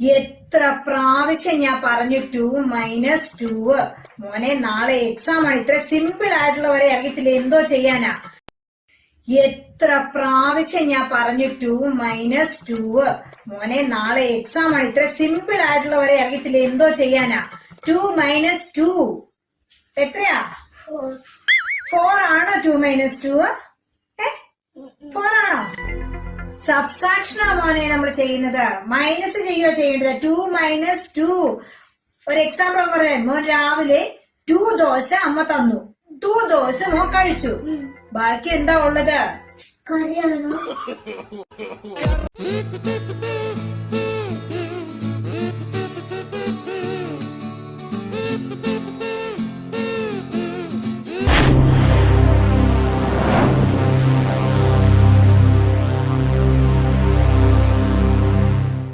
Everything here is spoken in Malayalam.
എത്ര പ്രാവശ്യം ഞാൻ പറഞ്ഞു ടു മൈനസ് ടു മോനെ നാളെ എക്സാം ആണ്. ഇത്ര സിമ്പിൾ ആയിട്ടുള്ളവരെ അറിയത്തില്ല എന്തോ ചെയ്യാനാ? എത്ര പ്രാവശ്യം ഞാൻ പറഞ്ഞു ടു മൈനസ് ടു മോനെ നാളെ എക്സാം ആണ്. ഇത്ര സിമ്പിൾ ആയിട്ടുള്ളവരെ അറിയത്തില്ല എന്തോ ചെയ്യാനാ? ടു മൈനസ് ടു എത്രയാ? ഫോർ ആണോ ടു മൈനസ് ടു ഏ? ഫോർ ആണോ? സബ്സ്ട്രാക്ഷനാ ആവാനേ നമ്മൾ ചെയ്യുന്നത്. മൈനസ് ചെയ്യുക ചെയ്യേണ്ടത്? ടു മൈനസ് ടു ഒരു എക്സാമ്പിൾ പറയാൻ മോൻ രാവിലെ ടു ദോശ അമ്മ തന്നു. ടു ദോശ മോൻ കഴിച്ചു. ബാക്കി എന്താ ഉള്ളത്? കറിയാണോ?